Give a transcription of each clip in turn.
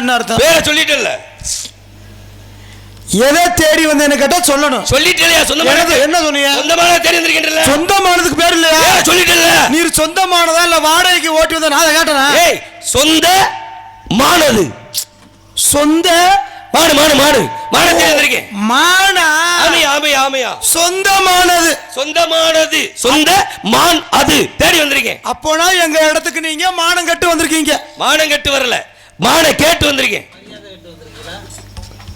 என்ன அர்த்தம்? பேரை சொல்லிட்டல்ல எதை தேடி வந்தேன்னு கேட்டா சொல்லணும். சொல்லிட்டலையா சொந்தமான என்னது- என்ன சொன்னீங்க? சொந்தமான தேடி வந்திருக்கின்றல சொந்தமானதுக்கு பேர் இல்லையா? பேரை சொல்லிட்டல்ல நீர் சொந்தமானதா இல்ல வாடகைக்கு ஓட்டி வந்த நான் அதை கேட்டனா? ஏய் சொந்த மானது. சொந்த மாடு மாடு மாடு மாடு தேடி வந்திருக்கேன். மானா? ஆமையா ஆமையா ஆமையா. சொந்தமானது. சொந்தமானது. சொந்த மான் அது. தேடி வந்திருக்கேன். அப்போனா எங்க இடத்துக்கு நீங்க மானம் கட்டு வந்திருக்கீங்க. மானம் கட்டு வரல. மானை கேட்டு வந்திருக்கேன்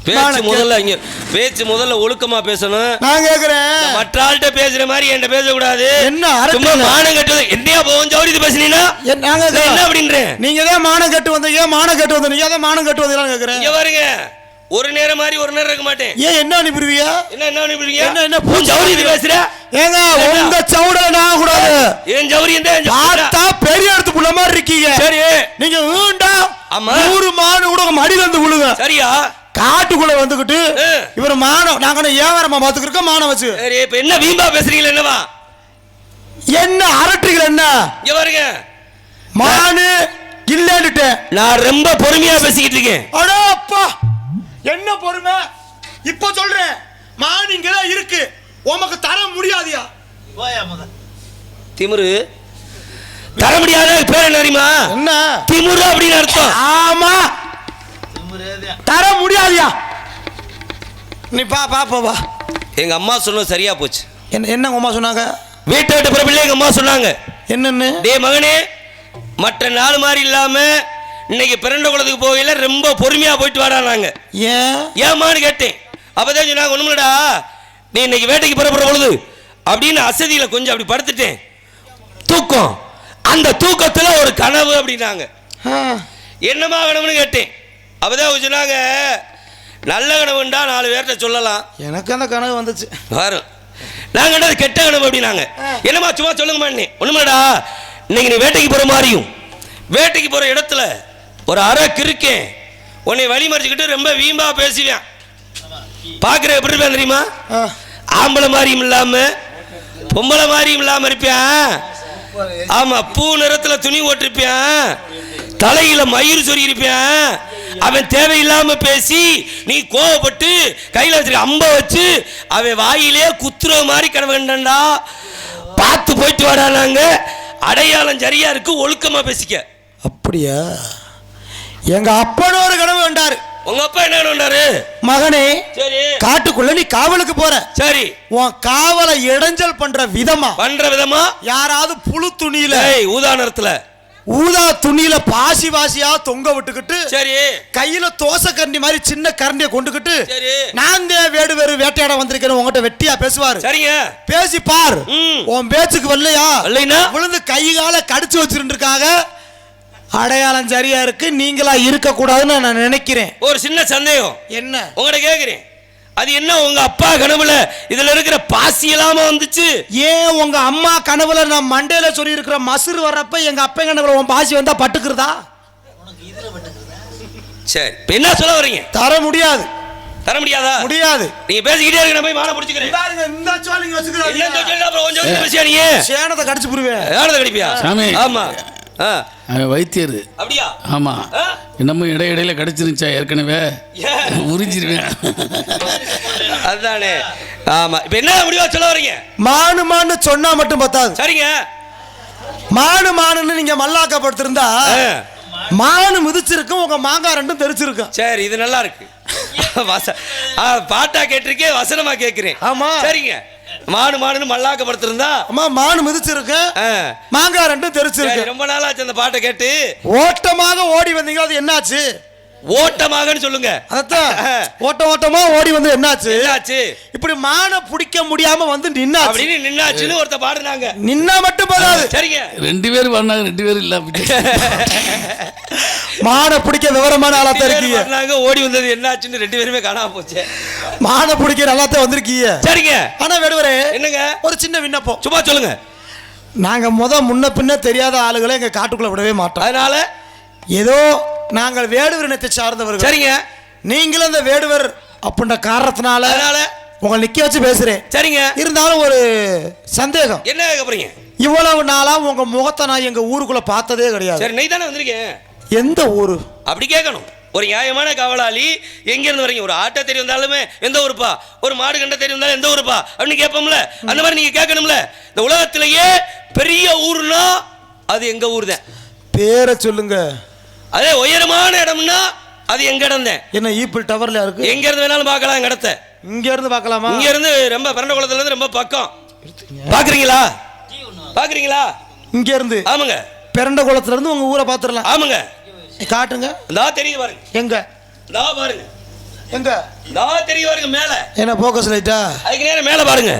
பேச்சு முதல்ல இங்க பேச்சு முதல்ல ஒழுக்கமா பேசணும். நான் கேக்குறேன். மற்ற ஆள்கிட்ட பேசுற மாதிரி என்கிட்ட பேசக்கூடாது. என்ன சும்மா மானம் கட்டுவது என்னையா போவோம் ஜவுரி பேசுனீங்கன்னா நான் என்ன அப்படின்றேன் நீங்க தான் மானம் கட்டு வந்தீங்க மானம் கட்டு வந்தீங்க அதான் மானம் கட்டு வந்தீங்களான்னு கேக்குறேன். இங்க பாருங்க. ஒரு நேரம் மாதிரி ஒரு நேரம் இருக்க மாட்டேன். ஏன் என்ன அனுப்பிடுவீங்க? என்ன என்ன அனுப்புறீங்க என்ன, என்ன, ஜவுரி இது பேசுற? ஏங்க உங்க சவுடல நான் கூடாது. என் ஜவுரி இந்த என் ஜவுரி பார்த்தா பெரிய இடத்து புள்ள மாதிரி இருக்கீங்க சரி நீங்க வீண்டா ஆமா. நூறு மாடு கூட உங்க மடியில இருந்து விழுங்க. சரியா? காட்டுக்குள்ள வந்துகிட்டு. இவர் மானம் நாங்க என்ன ஏவாரமா பாத்துக்கிறோம் மானம் வச்சு. சரி இப்ப என்ன வீம்பா பேசுறீங்களா என்னவா? என்ன அரட்டுறீங்க என்ன? இங்க மானு இல்லன்னுட்டேன். நான் ரொம்ப பொறுமையா பேசிக்கிட்டு இருக்கேன். அடோ அப்பா. என்ன பொறுமை? இப்ப சொல்றேன். மான் இங்கதான் இருக்கு. உமக்கு தர முடியாதியா? திமிரு தர முடியாத பேர் என்ன தெரியுமா? என்ன? திமிரு அப்படின்னு அர்த்தம். ஆமா. தர முடியாதியா. நீ பா பாப்பா வா எங்க அம்மா சொன்னது சரியா போச்சு. என்ன என்ன உங்க அம்மா சொன்னாங்க? வீட்டை விட்டு பிறப்பில்லை எங்க அம்மா சொன்னாங்க. என்னன்னு? டேய் மகனே மற்ற நாள் மாதிரி இல்லாம இன்னைக்கு பிறண்ட குளத்துக்கு போகையில ரொம்ப பொறுமையா போயிட்டு வாடானாங்க ஏன்? ஏமான்னு கேட்டேன். அப்பதான் சொன்னாங்க ஒண்ணுமில்லடா நீ இன்னைக்கு வேட்டைக்கு புறப்படுற பொழுது அப்படின்னு அசதியில கொஞ்சம் அப்படி படுத்துட்டேன். தூக்கம். அந்த தூக்கத்துல ஒரு கனவு அப்படின்னாங்க. என்னமா கனவுன்னு கேட்டேன். அப்பதான் சொன்னாங்க நல்ல கனவுண்டா நாலு பேர்கிட்ட சொல்லலாம். எனக்கு அந்த கனவு வந்துச்சு. வரும் நாங்க கண்டது கெட்ட கனவு அப்படின்னாங்க. என்னம்மா சும்மா சொல்லுங்கம்மா நீ. ஒண்ணுமில்லடா இன்னைக்கு நீ வேட்டைக்கு போற மாதிரியும். வேட்டைக்கு போற இடத்துல ஒரு அரை கிறுக்கேன். உன்னை வழி மறிச்சுக்கிட்டு ரொம்ப வீம்பா பேசுவேன் பாக்குற எப்படி இருப்பேன் தெரியுமா? ஆம்பளை மாதிரியும் இல்லாம பொம்பளை மாதிரியும் இல்லாம இருப்பேன் ஆமா பூ நிறத்துல துணி ஓட்டிருப்பேன் தலையில மயிர் சொறி இருப்பேன் அவன் தேவையில்லாம பேசி நீ கோவப்பட்டு கையில வச்சிருக்க அம்ப வச்சு அவன் வாயிலே குத்துற மாதிரி கனவு கண்டா பார்த்து போயிட்டு வாடா நாங்க. அடையாளம் சரியா இருக்கு ஒழுக்கமா பேசிக்க. அப்படியா? எங்க அப்பனோட ஒரு கனவு கண்டாரு. உங்க அப்பா என்ன கண்டாரு மகனே சரி. காட்டுக்குள்ள நீ காவலுக்கு போற. சரி. உன் காவலை இடைஞ்சல் பண்ற விதமா? பண்ற விதமா? யாராவது புழு துணியில ஏய் ஊதா துணியில பாசி பாசியா தொங்க விட்டுக்கிட்டு சரி. கையில தோசை கரண்டி மாதிரி சின்ன கரண்டியை நான் தான் வேடு வேறு வேட்டையாட வந்திருக்கேன் உங்ககிட்ட வெட்டியா பேசுவாரு. சரிங்க. பேசி பார். ம். உன் பேச்சுக்கு வரலையா? இல்லைன்னா விழுந்து கை கால கடிச்சு வச்சிருக்காங்க அடையாளம் சரியா இருக்கு நீங்களா இருக்க கூடாதுன்னு நான் நினைக்கிறேன். ஒரு சின்ன சந்தேகம். என்ன? உங்கள்ட்ட கேக்குறேன். அது என்ன உங்க அப்பா கனவுல இதுல இருக்கிற பாசி இல்லாம வந்துச்சு? ஏன் உங்க அம்மா கனவுல நான் மண்டையில சொல்லி இருக்கிற மசுறு வர்றப்ப எங்க அப்பா கனவுல உன் பாசி வந்தா பட்டுக்கிறதா? சரி இப்ப என்ன சொல்ல வர்றீங்க? தர முடியாது. தர முடியாதா? முடியாது. நீங்க பேசிக்கிட்டே இருக்க நான் போய் மாலை பிடிச்சுக்கிறேன். பாருங்க இந்த என்ன வச்சுக்கிறேன் சேனத்தை கடிச்சு புடுவேன். யாரத கடிப்பியா. ஆமா. அவன் வைத்தியர். அப்படியா? ஆமாம் ஆ? என்னமோ இடை இடையில கடிச்சிருந்துச்சா ஏற்கனவே? உறிஞ்சிருவேன். அதுதானே ஆமா. இப்ப என்ன முடிவா சொல்ல வர்றீங்க மானு மானு சொன்னா மட்டும் பத்தாது. சரிங்க. மானு மானுன்னு நீங்க மல்லாக்கப்படுத்திருந்தா. மானு மிதிச்சிருக்கும் உங்க மாங்காய் ரெண்டும் தெரிச்சிருக்கும். சரி இது நல்லா இருக்கு. வச ஆ, பாட்டா கேட்டிருக்கேன் வசனமா கேட்கிறேன் ஆமா. சரிங்க. மாடு மாடுன்னு மல்லாக்கப்படுத்திருந்தா அம்மா மானு மிதிச்சிருக்கு. மாங்காய் ரெண்டும் சரி, தெரிச்சிருக்கு ரொம்ப நாளாச்சு அந்த பாட்டை கேட்டு. ஓட்டமாக ஓடி வந்தீங்க அது என்னாச்சு? ஓட்டமாகன்னு சொல்லுங்க. அதத்தான். ஓட்ட ஓட்டமா ஓடி வந்து என்னாச்சு? என்னாச்சு? இப்படி மானை பிடிக்க முடியாம வந்து நின்னாச்சு. அப்படின்னு நின்னாச்சுன்னு ஒருத்த பாடுனாங்க. நின்னா மட்டும் போதாது. சரிங்க. ரெண்டு பேர் பண்ணாங்க ரெண்டு பேரும் இல்ல. மானை பிடிக்க விவரமான ஆளா தான் இருக்கீங்க. பாடுனாங்க ஓடி வந்தது என்னாச்சுன்னு ரெண்டு பேருமே காணாம போச்சு. மானை பிடிக்க நல்லா தான் வந்திருக்கீங்க. சரிங்க. ஆனா வேடுவரே என்னங்க? ஒரு சின்ன விண்ணப்பம். சும்மா சொல்லுங்க. நாங்க முத முன்ன பின்ன தெரியாத ஆளுகளை எங்க காட்டுக்குள்ள விடவே மாட்டோம். அதனால? ஏதோ நாங்கள் வேடுவர் இனத்தை சார்ந்தவர்கள். சரிங்க. நீங்களும் அந்த வேடுவர் அப்படின்ற காரணத்தினால அதனால? உங்களை நிக்க வச்சு பேசுறேன். சரிங்க. இருந்தாலும் ஒரு சந்தேகம். என்ன கேட்க போறீங்க இவ்வளவு நாளா உங்க முகத்தை நான் எங்க ஊருக்குள்ள பார்த்ததே கிடையாது. சரி நெய் தானே வந்திருக்கேன். எந்த ஊரு? அப்படி கேட்கணும். ஒரு நியாயமான காவலாளி எங்க இருந்து வரீங்க? ஒரு ஆட்டை தெரிய வந்தாலுமே எந்த ஊருப்பா? ஒரு மாடு கண்ட தெரிய வந்தாலும் எந்த ஊருப்பா? அப்படின்னு கேட்போம்ல. அந்த மாதிரி நீங்க கேட்கணும்ல. இந்த உலகத்திலேயே பெரிய ஊர்னா அது எங்க ஊர் தான் பேரை சொல்லுங்க. அதே உயரமான இடம்னா அது எங்க இடம் தான் என்ன ஈப்பிள் டவர்ல இருக்கு? எங்க இருந்து வேணாலும் பார்க்கலாம் எங்க இடத்த. இங்க இருந்து பார்க்கலாமா? இங்க இருந்து ரொம்ப பரண்ட குளத்துல இருந்து ரொம்ப பக்கம் பாக்குறீங்களா பாக்குறீங்களா இங்க இருந்து ஆமாங்க. பிறண்ட குளத்துல இருந்து உங்க ஊரை பாத்துடலாம் ஆமாங்க. காட்டுங்க. இதா தெரியுது பாருங்க. எங்க? இதா பாருங்க. எங்க? இதா தெரியுது பாருங்க மேல. என்ன போக்கஸ் லைட்டா அதுக்கு நேரம் மேல பாருங்க.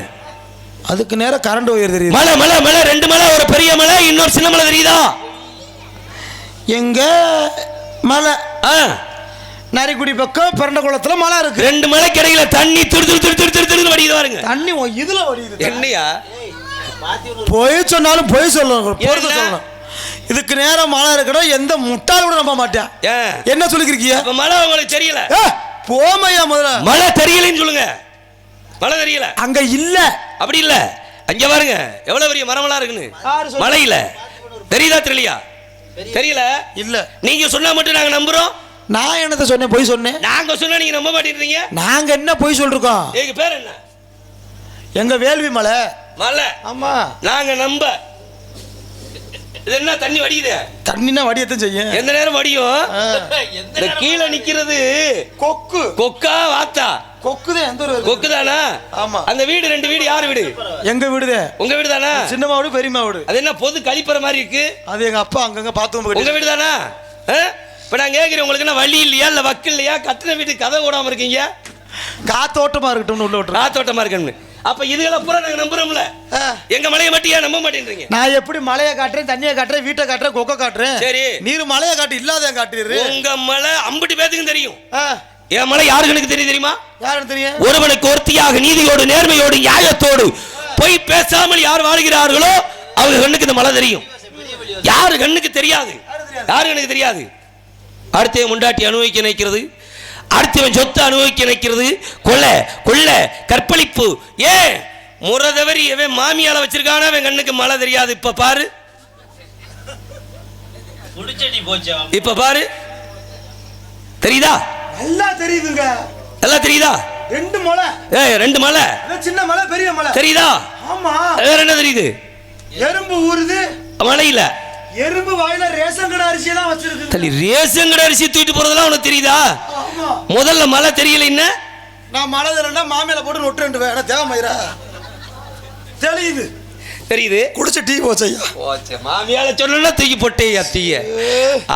அதுக்கு நேரம் கரண்ட் ஒயர் தெரியுது. மலை மலை மலை ரெண்டு மலை ஒரு பெரிய மலை இன்னொரு சின்ன மலை தெரியுதா? எங்க? மலை. ஆ, நரிக்குடி பக்கம் பிறண்ட குளத்துல மலை இருக்கு. ரெண்டு மலை கிடைக்கல தண்ணி துடு துடு துடு துடு துடு வடியுது பாருங்க. தண்ணி இதுல வடியுது. என்னையா? பொய் சொன்னாலும் பொய் சொல்லணும் பொறுத்து? சொல்லணும். இதுக்கு நேரம் மழை இருக்கணும் எந்த முட்டாள் கூட நம்ப மாட்டேன். ஏன் என்ன சொல்லிக்கிறீங்க அப்ப மலை உங்களுக்கு தெரியல. போமையா முதல்ல. மலை தெரியலன்னு சொல்லுங்க. மலை தெரியல. அங்க இல்ல. அப்படி இல்ல. அங்க பாருங்க எவ்வளவு பெரிய மரமெல்லாம் இருக்குன்னு. யாரு சொல்றா? மலையில தெரியுதா தெரியலையா? தெரியல. இல்ல. நீங்க சொன்னா மட்டும் நாங்க நம்புறோம். நான் என்னத்த சொன்னேன் பொய் சொன்னேன்? நாங்க சொன்னா நீங்க நம்ப மாட்டேன்றீங்க. நாங்க என்ன பொய் சொல்றோம்? எங்க பேர் என்ன? எங்க வேள்வி மலை. மலை. ஆமா. நாங்க நம்ப. இது என்ன தண்ணி வடியுது? தண்ணினா வடியத்தான் செய்யும். எந்த நேரம் வடியும். இந்த கீழே நிக்கிறது கொக்கு. கொக்கா வாத்தா. கொக்குதான் எந்த ஒரு கொக்கு தானா ஆமா. அந்த வீடு ரெண்டு வீடு யார் வீடு? எங்க வீடுதே? உங்க வீடு தானா சின்னம்மா வீடு பெரியம்மா வீடு அது என்ன பொது கழிப்பற மாதிரி இருக்கு? அது எங்க அப்பா அங்கங்க பாத்தும் உங்க வீடு தானா இப்ப நான் கேக்குறேன் உங்களுக்கு என்ன வழி இல்லையா? இல்ல வக்கு இல்லையா? கட்டின வீட்டு கதை ஓடாம இருக்கீங்க? காத்தோட்டமா இருக்கட்டும்னு உள்ள விட்டுரு காத்தோட்டமா இருக்கணும் அப்ப இதுகளை பூரா நாங்க நம்புறோம்ல. எங்க மலையை மட்டும் ஏன் நம்ப மாட்டேன்றீங்க? நான் எப்படி மலையை காட்டுறேன் தண்ணியை காட்டுறேன் வீட்டை காட்டுறேன் கொக்க காட்டுறேன்? சரி. நீர் மலையை காட்டு இல்லாத காட்டுறீரு? உங்க மலை அம்புட்டு பேத்துக்கும் தெரியும். என் மலை யாரு கணக்கு தெரியும் தெரியுமா? யாருன்னு தெரியும்? ஒருவனுக்கு ஒருத்தியாக நீதியோடு நேர்மையோடு நியாயத்தோடு பொய் பேசாமல் யார் வாழ்கிறார்களோ அவங்க கண்ணுக்கு இந்த மலை தெரியும். யாரு கண்ணுக்கு தெரியாது? யாரு கண்ணுக்கு தெரியாது? அடுத்தவன் முண்டாட்டி அனுபவிக்க நினைக்கிறது. அடுத்தவன் சொத்து அனுபவிக்க நினைக்கிறது கொலை கொள்ள கற்பழிப்பு. ஏன்? முறை தவறி எவன் மாமியால வச்சிருக்கானா? அவன் கண்ணுக்கு மழை தெரியாது. இப்ப பாரு. இப்ப பாரு. தெரியுதா? நல்லா தெரியுதுங்க. எல்லாம் தெரியுதா? ரெண்டு மலை ஏய் ரெண்டு மலை சின்ன மலை பெரிய மலை தெரியுதா? ஆமா. வேற என்ன தெரியுது? எறும்பு ஊறுது. மலையில எறும்பு வாயில ரேஷன் கடை அரிசியெல்லாம் வச்சிருக்கு தள்ளி ரேஷன் கடை அரிசி தூக்கிட்டு போறதெல்லாம் உனக்கு தெரியுதா? முதல்ல மழை தெரியல என்ன? நான் மலை தரேன்னா மாமையில போட்டு நொட்டு வேணா தேவை மயிரா. தெரியுது தெரியுது. குடிச்ச டீ போச்சையா? மாமியால சொல்லணும்னா தூக்கி போட்டே தீய.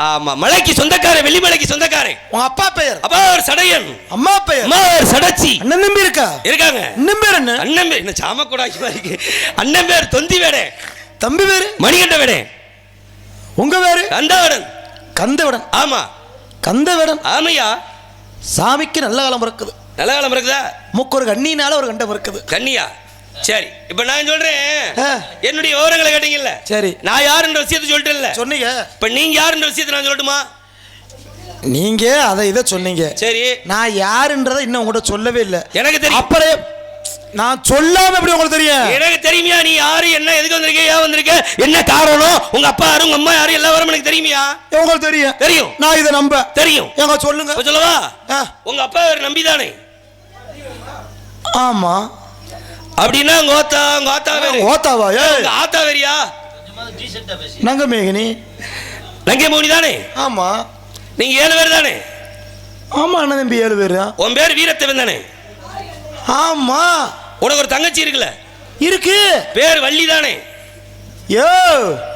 ஆமா மலைக்கு சொந்தக்காரன் வெள்ளிமலைக்கு சொந்தக்காரன் உங்க அப்பா பெயர்? அப்பா சடையன். அம்மா பெயர்? அம்மா சடச்சி. அண்ணன் நம்பி இருக்கா? இருக்காங்க. அண்ணன் பேர் என்ன? அண்ணன் பேர் என்ன சாம கூடாக்கி மாதிரி அண்ணன் பேர் தொந்தி வேடே. தம்பி பேரு? மணிகண்ட வேடே. உங்க பேரு? கந்தாவடன் கந்தவிடன் ஆமா. கந்தவிடன் ஆமையா? சாமிக்கு நல்ல காலம் பிறக்குது. நல்ல காலம் இருக்குதா மூக்கு ஒரு கண்ணினால ஒரு கண்டம் பிறக்குது. கன்னியா சரி இப்ப நான் சொல்றேன். என்னுடைய விவரங்களை கேட்டீங்கல்ல? சரி. நான் யாருன்ற விஷயத்தை சொல்லிட்டேன்ல? சொன்னீங்க. இப்ப நீங்க யாருன்ற விஷயத்தை நான் சொல்லட்டுமா? நீங்க அதை இதை சொன்னீங்க. சரி. நான் யாருன்றதை இன்னும் உங்கள்கிட்ட சொல்லவே இல்லை. எனக்கு தெரியும். அப்புறம் நான் சொல்லாம எப்படி உங்களுக்கு தெரியும்? எனக்கு தெரியுமியா? நீ யாரு? என்ன? எதுக்கு வந்திருக்க? ஏன் வந்திருக்க? என்ன காரணம்? உங்க அப்பா யாரு? உங்க அம்மா யாரு? எல்லா வரும் எனக்கு தெரியுமியா? உங்களுக்கு தெரியும். தெரியும். நான் இதை நம்ப. தெரியும். ஏங்க சொல்லுங்க. சொல்லவா? உங்க அப்பா பேர் நம்பிதானே? ஆமா. அப்படின்னா வேறு ஓத்தாவா ஏ உங்க ஆத்தா வேறியா கொஞ்சமாவது டீசெண்டா பேசி நங்க மேகினி லங்கை மோனி தானே? ஆமா. நீங்க ஏழு பேர் தானே? ஆமா அண்ணன் தம்பி ஏழு பேரு உன் பேர் வீரத்தவன் தானே? ஆமா. உனக்கு ஒரு தங்கச்சி இருக்குல்ல? இருக்கு. பேர் வள்ளி தானே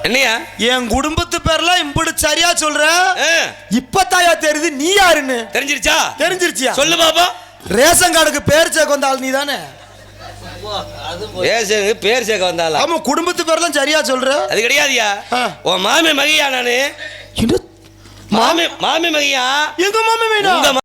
என்னையா? என் குடும்பத்து பேர்லாம் இப்படி சரியா சொல்ற? இப்பத்தாயா தெரியுது? நீ யாருன்னு? தெரிஞ்சிருச்சா? தெரிஞ்சிருச்சியா? சொல்லு பாப்பா. ரேஷன் கார்டுக்கு பேர் சேர்க்க வந்த ஆள் நீ தானே அது பேர் சேர்க்க பேர் வந்தாளா ஆமா குடும்பத்து பேர்லாம் சரியா சொல்ற? அது கிடையாதுயா. உன் மாமி மகையா நானு? மாமி மாமி மகையா? எங்க மாமி வேணும்